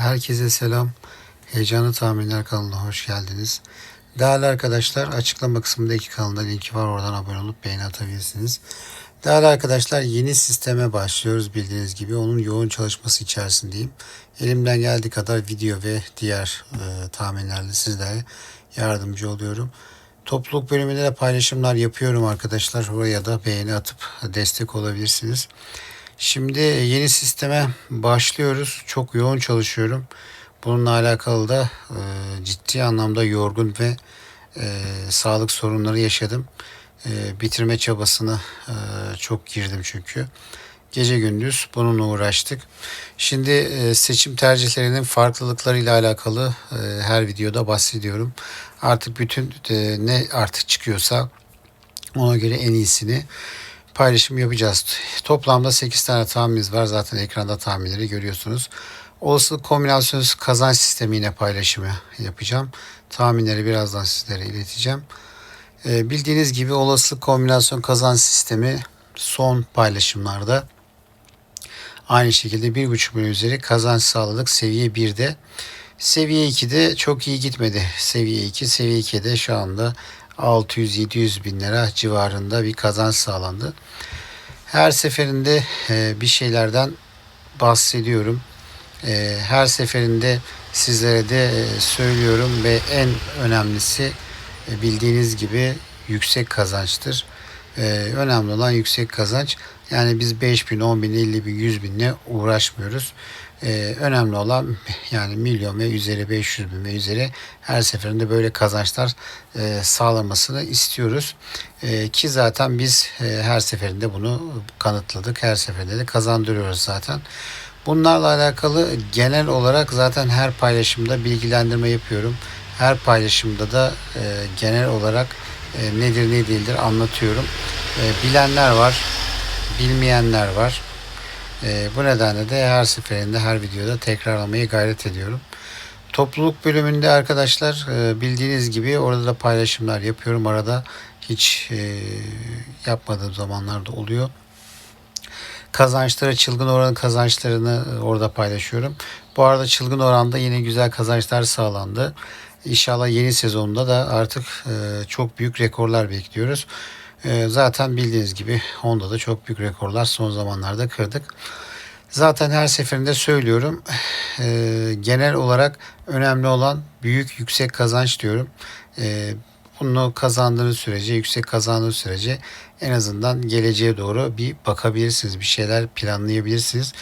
Herkese selam. Heyecanlı Tahminler kanalına hoş geldiniz. Değerli arkadaşlar açıklama kısmında iki kanalda linki var. Oradan abone olup beğeni atabilirsiniz. Değerli arkadaşlar yeni sisteme başlıyoruz bildiğiniz gibi. Onun yoğun çalışması içerisindeyim. Elimden geldiği kadar video ve diğer e, tahminlerle sizlere yardımcı oluyorum. Topluluk bölümünde de paylaşımlar yapıyorum arkadaşlar. Oraya da beğeni atıp destek olabilirsiniz. Şimdi yeni sisteme başlıyoruz. Çok yoğun çalışıyorum. Bununla alakalı da e, ciddi anlamda yorgun ve e, sağlık sorunları yaşadım. E, bitirme çabasına e, çok girdim çünkü. Gece gündüz bununla uğraştık. Şimdi e, seçim tercihlerinin farklılıklarıyla alakalı e, her videoda bahsediyorum. Artık bütün e, ne artık çıkıyorsa ona göre en iyisini paylaşım yapacağız. Toplamda 8 tane tahminimiz var. Zaten ekranda tahminleri görüyorsunuz. Olasılık kombinasyonuz kazanç sistemi yine paylaşımı yapacağım. Tahminleri birazdan sizlere ileteceğim. Ee, bildiğiniz gibi olasılık kombinasyon kazanç sistemi son paylaşımlarda aynı şekilde 1.5 milyon üzeri kazanç sağladık seviye 1'de. Seviye 2'de çok iyi gitmedi. Seviye 2, seviye 2'de şu anda 600-700 bin lira civarında bir kazanç sağlandı. Her seferinde e, bir şeylerden bahsediyorum. E, her seferinde sizlere de e, söylüyorum ve en önemlisi bildiğiniz gibi yüksek kazançtır. Önemli olan yüksek kazanç. Yani biz 5 bin, 10 bin, 50 bin, 100 binle uğraşmıyoruz. Ee, önemli olan yani milyon ve üzeri 500 bin ve üzeri her seferinde böyle kazançlar e, sağlamasını istiyoruz. E, ki zaten biz e, her seferinde bunu kanıtladık. Her seferinde de kazandırıyoruz zaten. Bunlarla alakalı genel olarak zaten her paylaşımda bilgilendirme yapıyorum. Her paylaşımda da e, genel olarak e, nedir ne değildir anlatıyorum. E, bilenler var, bilmeyenler var. E, bu nedenle de her seferinde her videoda tekrarlamayı gayret ediyorum. Topluluk bölümünde arkadaşlar e, bildiğiniz gibi orada da paylaşımlar yapıyorum. Arada hiç e, yapmadığım zamanlarda oluyor. Kazançları, çılgın oran kazançlarını e, orada paylaşıyorum. Bu arada çılgın oranda yine güzel kazançlar sağlandı. İnşallah yeni sezonda da artık e, çok büyük rekorlar bekliyoruz. E, zaten bildiğiniz gibi Honda'da çok büyük rekorlar son zamanlarda kırdık. Zaten her seferinde söylüyorum. E, genel olarak önemli olan büyük yüksek kazanç diyorum. E, bunu kazandığınız sürece, yüksek kazandığınız sürece en azından geleceğe doğru bir bakabilirsiniz. Bir şeyler planlayabilirsiniz.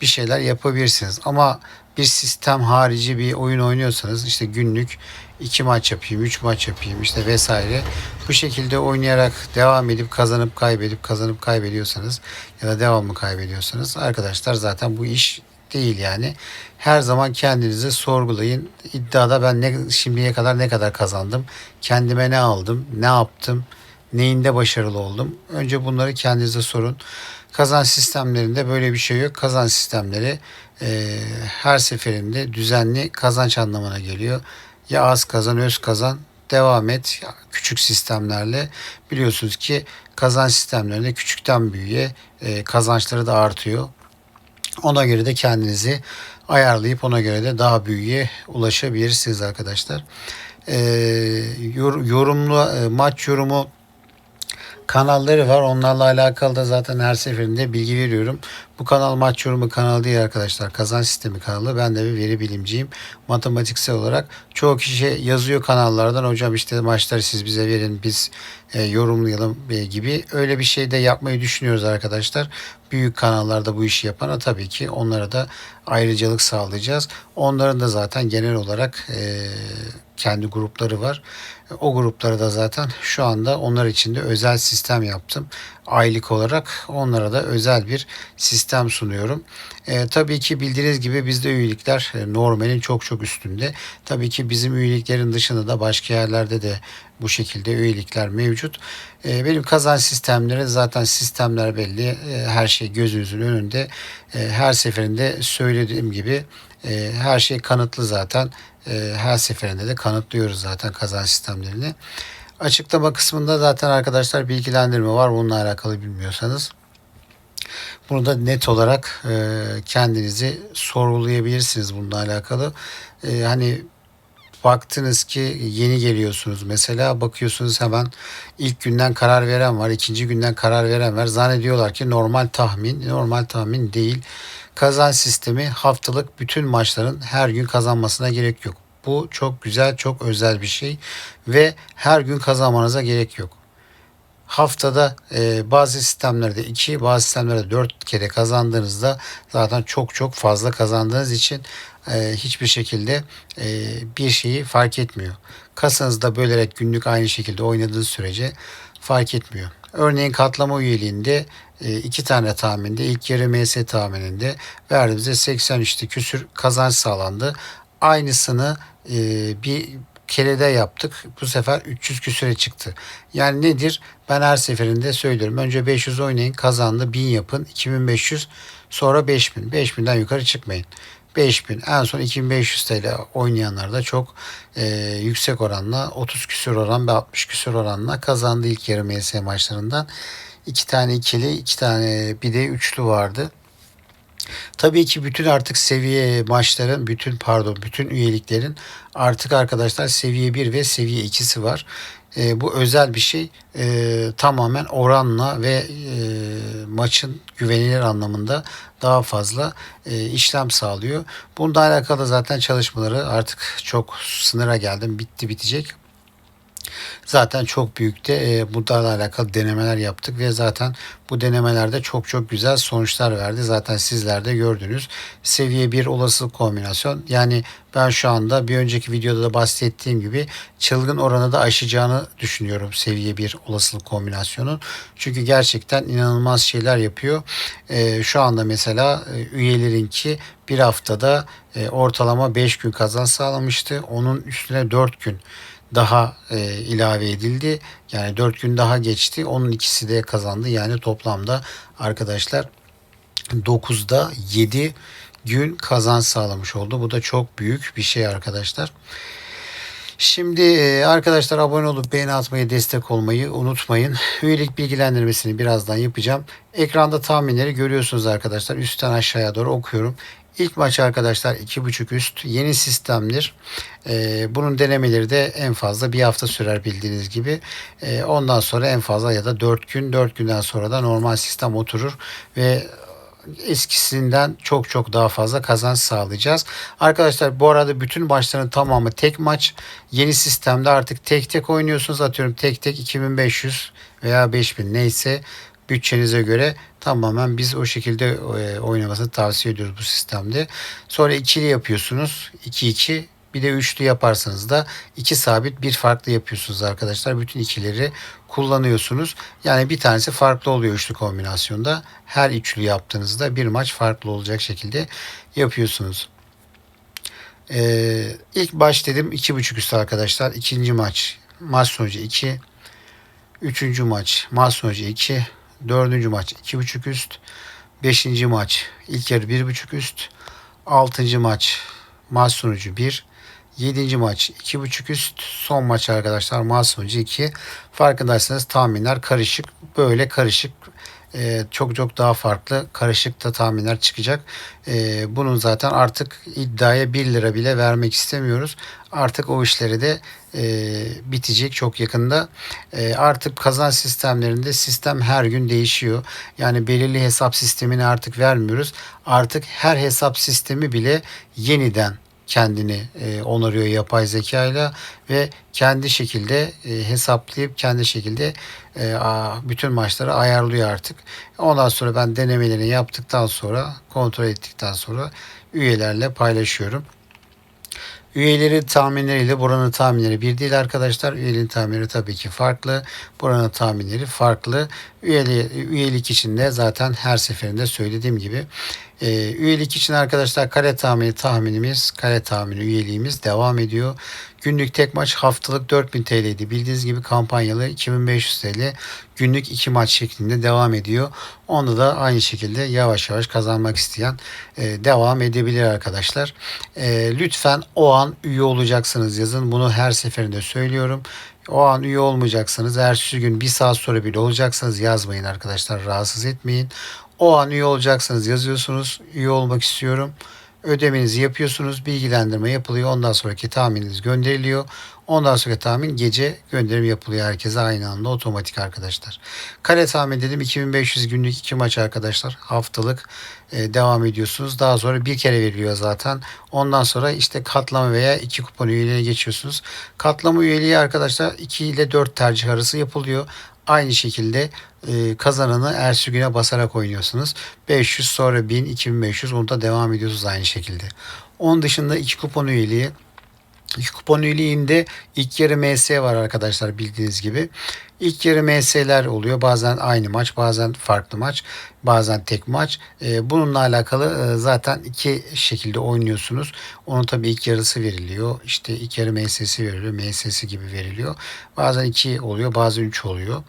Bir şeyler yapabilirsiniz. Ama bir sistem harici bir oyun oynuyorsanız işte günlük iki maç yapayım, üç maç yapayım işte vesaire. Bu şekilde oynayarak devam edip kazanıp kaybedip kazanıp kaybediyorsanız ya da devamlı kaybediyorsanız arkadaşlar zaten bu iş değil yani. Her zaman kendinizi sorgulayın. İddiada ben ne şimdiye kadar ne kadar kazandım? Kendime ne aldım? Ne yaptım? Neyinde başarılı oldum? Önce bunları kendinize sorun. Kazan sistemlerinde böyle bir şey yok. Kazan sistemleri e, her seferinde düzenli kazanç anlamına geliyor. Ya az kazan, öz kazan, devam et. Küçük sistemlerle biliyorsunuz ki kazanç sistemlerinde küçükten büyüğe e, kazançları da artıyor. Ona göre de kendinizi ayarlayıp ona göre de daha büyüğe ulaşabilirsiniz arkadaşlar. E, yor, yorumlu e, maç yorumu kanalları var. Onlarla alakalı da zaten her seferinde bilgi veriyorum. Bu kanal maç yorumu kanalı değil arkadaşlar. Kazanç sistemi kanalı. Ben de bir veri bilimciyim. Matematiksel olarak. Çoğu kişi yazıyor kanallardan. Hocam işte maçları siz bize verin. Biz e, yorumlayalım e, gibi. Öyle bir şey de yapmayı düşünüyoruz arkadaşlar. Büyük kanallarda bu işi yapana tabii ki onlara da ayrıcalık sağlayacağız. Onların da zaten genel olarak e, kendi grupları var. O grupları da zaten şu anda onlar için de özel sistem yaptım. Aylık olarak onlara da özel bir sistem sunuyorum. E, tabii ki bildiğiniz gibi bizde üyelikler e, normalin çok çok üstünde. Tabii ki bizim üyeliklerin dışında da başka yerlerde de bu şekilde üyelikler mevcut. E, benim kazanç sistemleri zaten sistemler belli. E, her şey gözünüzün önünde. E, her seferinde söylediğim gibi e, her şey kanıtlı zaten. E, her seferinde de kanıtlıyoruz zaten kazanç sistemlerini. Açıklama kısmında zaten arkadaşlar bilgilendirme var. Bununla alakalı bilmiyorsanız. Bunu da net olarak e, kendinizi sorgulayabilirsiniz bununla alakalı. E, hani baktınız ki yeni geliyorsunuz mesela bakıyorsunuz hemen ilk günden karar veren var ikinci günden karar veren var zannediyorlar ki normal tahmin normal tahmin değil kazan sistemi haftalık bütün maçların her gün kazanmasına gerek yok bu çok güzel çok özel bir şey ve her gün kazanmanıza gerek yok haftada e, bazı sistemlerde 2 bazı sistemlerde 4 kere kazandığınızda zaten çok çok fazla kazandığınız için e, hiçbir şekilde e, bir şeyi fark etmiyor. Kasanızda bölerek günlük aynı şekilde oynadığınız sürece fark etmiyor. Örneğin katlama üyeliğinde e, iki tane tahminde ilk yarı MS tahmininde verdiğimizde 83'te küsür kazanç sağlandı. Aynısını e, bir kerede yaptık. Bu sefer 300 küsüre çıktı. Yani nedir? Ben her seferinde söylüyorum. Önce 500 oynayın kazandı 1000 yapın. 2500 sonra 5000. 5000'den yukarı çıkmayın. 5000 en son 2500 TL oynayanlar da çok e, yüksek oranla 30 küsür oran ve 60 küsür oranla kazandı ilk yarı MS maçlarından. iki tane ikili, iki tane bir de üçlü vardı. Tabii ki bütün artık seviye maçların, bütün pardon, bütün üyeliklerin artık arkadaşlar seviye 1 ve seviye 2'si var. E, bu özel bir şey. E, tamamen oranla ve e, maçın güvenilir anlamında daha fazla e, işlem sağlıyor. Bununla alakalı zaten çalışmaları artık çok sınıra geldim. Bitti bitecek. Zaten çok büyük de e, bunlarla alakalı denemeler yaptık ve zaten bu denemelerde çok çok güzel sonuçlar verdi. Zaten sizler de gördünüz. Seviye 1 olasılık kombinasyon. Yani ben şu anda bir önceki videoda da bahsettiğim gibi çılgın oranı da aşacağını düşünüyorum seviye 1 olasılık kombinasyonun. Çünkü gerçekten inanılmaz şeyler yapıyor. E, şu anda mesela e, üyelerinki bir haftada e, ortalama 5 gün kazan sağlamıştı. Onun üstüne 4 gün daha e, ilave edildi. Yani 4 gün daha geçti. Onun ikisi de kazandı. Yani toplamda arkadaşlar 9'da 7 gün kazanç sağlamış oldu. Bu da çok büyük bir şey arkadaşlar. Şimdi e, arkadaşlar abone olup beğeni atmayı, destek olmayı unutmayın. Üyelik bilgilendirmesini birazdan yapacağım. Ekranda tahminleri görüyorsunuz arkadaşlar. Üstten aşağıya doğru okuyorum. İlk maç arkadaşlar 2.5 üst yeni sistemdir. Ee, bunun denemeleri de en fazla bir hafta sürer bildiğiniz gibi. Ee, ondan sonra en fazla ya da 4 gün 4 günden sonra da normal sistem oturur ve eskisinden çok çok daha fazla kazanç sağlayacağız. Arkadaşlar bu arada bütün maçların tamamı tek maç. Yeni sistemde artık tek tek oynuyorsunuz. Atıyorum tek tek 2500 veya 5000 neyse bütçenize göre tamamen biz o şekilde e, oynamasını tavsiye ediyoruz bu sistemde. Sonra ikili yapıyorsunuz. 2-2 bir de üçlü yaparsanız da iki sabit bir farklı yapıyorsunuz arkadaşlar. Bütün ikileri kullanıyorsunuz. Yani bir tanesi farklı oluyor üçlü kombinasyonda. Her üçlü yaptığınızda bir maç farklı olacak şekilde yapıyorsunuz. Ee, ilk baş dedim iki buçuk üstü arkadaşlar. İkinci maç maç sonucu 2. Üçüncü maç maç sonucu 2. Dördüncü maç iki buçuk üst. Beşinci maç ilk yarı bir buçuk üst. Altıncı maç maç sonucu bir. Yedinci maç iki buçuk üst. Son maç arkadaşlar maç sonucu iki. Farkındaysanız tahminler karışık. Böyle karışık e, çok çok daha farklı karışık da tahminler çıkacak. E, bunun zaten artık iddiaya 1 lira bile vermek istemiyoruz. Artık o işleri de e, bitecek çok yakında. E, artık kazan sistemlerinde sistem her gün değişiyor. Yani belirli hesap sistemini artık vermiyoruz. Artık her hesap sistemi bile yeniden kendini e, onarıyor yapay zeka ile ve kendi şekilde e, hesaplayıp kendi şekilde e, a, bütün maçları ayarlıyor artık. Ondan sonra ben denemelerini yaptıktan sonra kontrol ettikten sonra üyelerle paylaşıyorum. Üyeleri tahminleriyle buranın tahminleri bir değil arkadaşlar. Üyeliğin tahminleri tabii ki farklı. Buranın tahminleri farklı. Üyeli, üyelik için de zaten her seferinde söylediğim gibi e, üyelik için arkadaşlar kare tahmini tahminimiz, kare tahmini üyeliğimiz devam ediyor. Günlük tek maç haftalık 4000 TL'ydi. Bildiğiniz gibi kampanyalı 2500 TL günlük iki maç şeklinde devam ediyor. Onu da aynı şekilde yavaş yavaş kazanmak isteyen e, devam edebilir arkadaşlar. E, lütfen o an üye olacaksınız yazın. Bunu her seferinde söylüyorum. O an üye olmayacaksanız ertesi gün bir saat sonra bile olacaksanız yazmayın arkadaşlar. Rahatsız etmeyin. O an üye olacaksanız yazıyorsunuz. Üye olmak istiyorum. Ödemenizi yapıyorsunuz. Bilgilendirme yapılıyor. Ondan sonraki tahmininiz gönderiliyor. Ondan sonraki tahmin gece gönderim yapılıyor herkese aynı anda otomatik arkadaşlar. Kare tahmin dedim 2500 günlük iki maç arkadaşlar. Haftalık e, devam ediyorsunuz. Daha sonra bir kere veriliyor zaten. Ondan sonra işte katlama veya iki kupon üyeliğine geçiyorsunuz. Katlama üyeliği arkadaşlar 2 ile 4 tercih arası yapılıyor. Aynı şekilde e, kazananı ertesi güne basarak oynuyorsunuz. 500 sonra 1000, 2500 onu da devam ediyorsunuz aynı şekilde. Onun dışında iki kupon üyeliği kupon üyeliğinde ilk yarı MS var arkadaşlar bildiğiniz gibi. İlk yarı MS'ler oluyor. Bazen aynı maç, bazen farklı maç, bazen tek maç. Ee, bununla alakalı e, zaten iki şekilde oynuyorsunuz. Onun tabii ilk yarısı veriliyor. İşte ilk yarı MS'si veriliyor. MS'si gibi veriliyor. Bazen iki oluyor, bazen üç oluyor.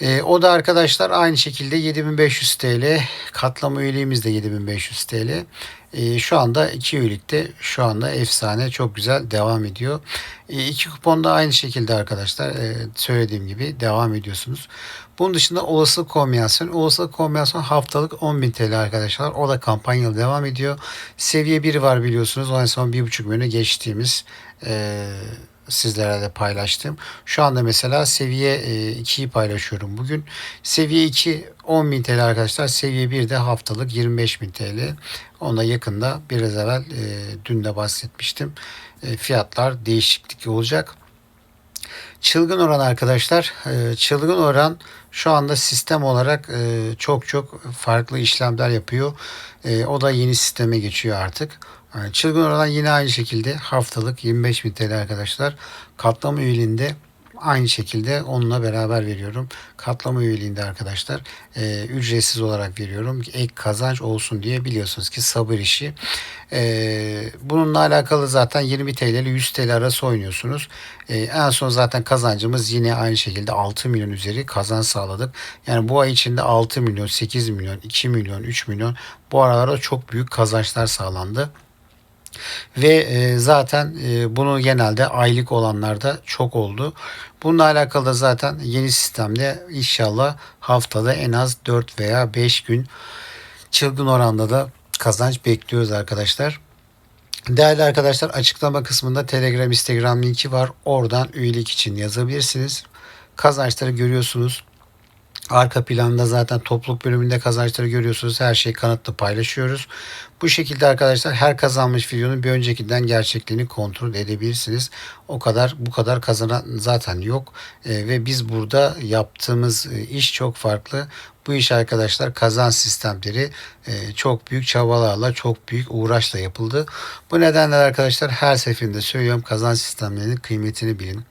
E, o da arkadaşlar aynı şekilde 7500 TL. Katlama üyeliğimiz de 7500 TL. E, şu anda iki üyelikte şu anda efsane çok güzel devam ediyor. E, iki kupon da aynı şekilde arkadaşlar e, söylediğim gibi devam ediyorsunuz. Bunun dışında olasılık kombinasyon. Olasılık kombinasyon haftalık 10.000 TL arkadaşlar. O da kampanyalı devam ediyor. Seviye 1 var biliyorsunuz. O en son 1.5 milyonu geçtiğimiz e, sizlere de paylaştım. Şu anda mesela seviye 2'yi e, paylaşıyorum bugün. Seviye 2 10.000 TL arkadaşlar. Seviye 1 de haftalık 25.000 TL. Ona yakında biraz evvel e, dün de bahsetmiştim. E, fiyatlar değişiklik olacak. Çılgın oran arkadaşlar. Çılgın oran şu anda sistem olarak çok çok farklı işlemler yapıyor. O da yeni sisteme geçiyor artık. Çılgın oran yine aynı şekilde haftalık 25 bin TL arkadaşlar. Katlama üyeliğinde aynı şekilde onunla beraber veriyorum. Katlama üyeliğinde arkadaşlar e, ücretsiz olarak veriyorum. Ek kazanç olsun diye biliyorsunuz ki sabır işi. E, bununla alakalı zaten 20 TL ile 100 TL arası oynuyorsunuz. E, en son zaten kazancımız yine aynı şekilde 6 milyon üzeri kazanç sağladık. Yani bu ay içinde 6 milyon, 8 milyon, 2 milyon, 3 milyon bu aralarda çok büyük kazançlar sağlandı. Ve e, zaten e, bunu genelde aylık olanlarda çok oldu. Bununla alakalı da zaten yeni sistemde inşallah haftada en az 4 veya 5 gün çılgın oranda da kazanç bekliyoruz arkadaşlar. Değerli arkadaşlar açıklama kısmında Telegram, Instagram linki var. Oradan üyelik için yazabilirsiniz. Kazançları görüyorsunuz. Arka planda zaten topluluk bölümünde kazançları görüyorsunuz. Her şeyi kanıtlı paylaşıyoruz. Bu şekilde arkadaşlar her kazanmış videonun bir öncekinden gerçekliğini kontrol edebilirsiniz. O kadar bu kadar kazanan zaten yok. E, ve biz burada yaptığımız e, iş çok farklı. Bu iş arkadaşlar kazan sistemleri e, çok büyük çabalarla, çok büyük uğraşla yapıldı. Bu nedenle arkadaşlar her seferinde söylüyorum kazan sistemlerinin kıymetini bilin.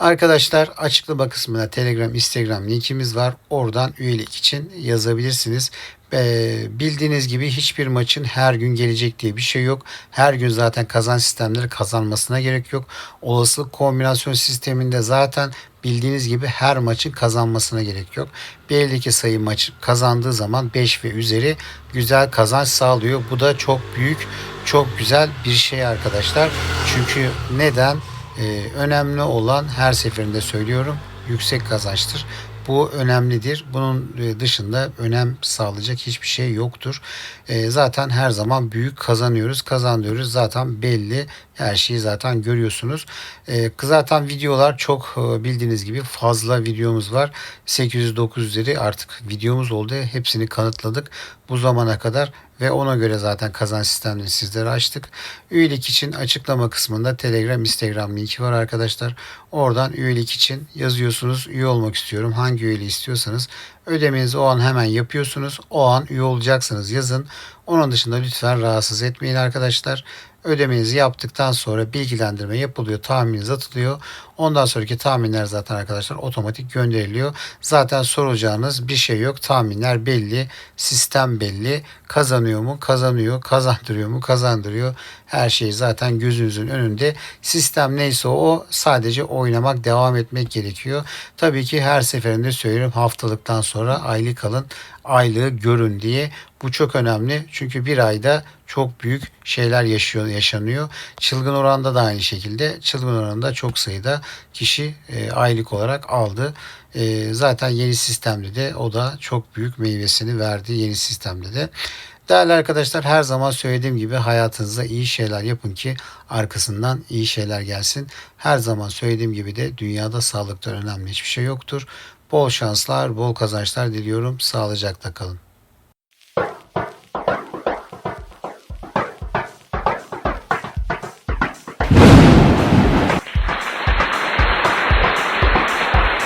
Arkadaşlar açıklama kısmına Telegram, Instagram linkimiz var. Oradan üyelik için yazabilirsiniz. Ee, bildiğiniz gibi hiçbir maçın her gün gelecek diye bir şey yok. Her gün zaten kazan sistemleri kazanmasına gerek yok. Olasılık kombinasyon sisteminde zaten bildiğiniz gibi her maçın kazanmasına gerek yok. Belli ki sayı maç kazandığı zaman 5 ve üzeri güzel kazanç sağlıyor. Bu da çok büyük, çok güzel bir şey arkadaşlar. Çünkü neden? Ee, önemli olan her seferinde söylüyorum yüksek kazançtır. Bu önemlidir. Bunun e, dışında önem sağlayacak hiçbir şey yoktur. E, zaten her zaman büyük kazanıyoruz. Kazanıyoruz zaten belli. Her şeyi zaten görüyorsunuz. E, zaten videolar çok bildiğiniz gibi fazla videomuz var. 800-900'leri artık videomuz oldu. Hepsini kanıtladık. Bu zamana kadar ve ona göre zaten kazan sistemini sizlere açtık. Üyelik için açıklama kısmında Telegram, Instagram linki var arkadaşlar. Oradan üyelik için yazıyorsunuz. Üye olmak istiyorum. Hangi üyeliği istiyorsanız ödemenizi o an hemen yapıyorsunuz. O an üye olacaksınız yazın. Onun dışında lütfen rahatsız etmeyin arkadaşlar. Ödemenizi yaptıktan sonra bilgilendirme yapılıyor, tahmininiz atılıyor. Ondan sonraki tahminler zaten arkadaşlar otomatik gönderiliyor. Zaten soracağınız bir şey yok. Tahminler belli, sistem belli. Kazanıyor mu? Kazanıyor. Kazandırıyor mu? Kazandırıyor. Her şey zaten gözünüzün önünde. Sistem neyse o sadece oynamak, devam etmek gerekiyor. Tabii ki her seferinde söylüyorum haftalıktan sonra aylık alın, aylığı görün diye. Bu çok önemli. Çünkü bir ayda çok büyük şeyler yaşıyor, yaşanıyor. Çılgın oranda da aynı şekilde. Çılgın oranda çok sayıda kişi e, aylık olarak aldı. E, zaten yeni sistemde de o da çok büyük meyvesini verdi yeni sistemde de. Değerli arkadaşlar her zaman söylediğim gibi hayatınızda iyi şeyler yapın ki arkasından iyi şeyler gelsin. Her zaman söylediğim gibi de dünyada sağlıktan önemli hiçbir şey yoktur. Bol şanslar, bol kazançlar diliyorum. Sağlıcakla kalın.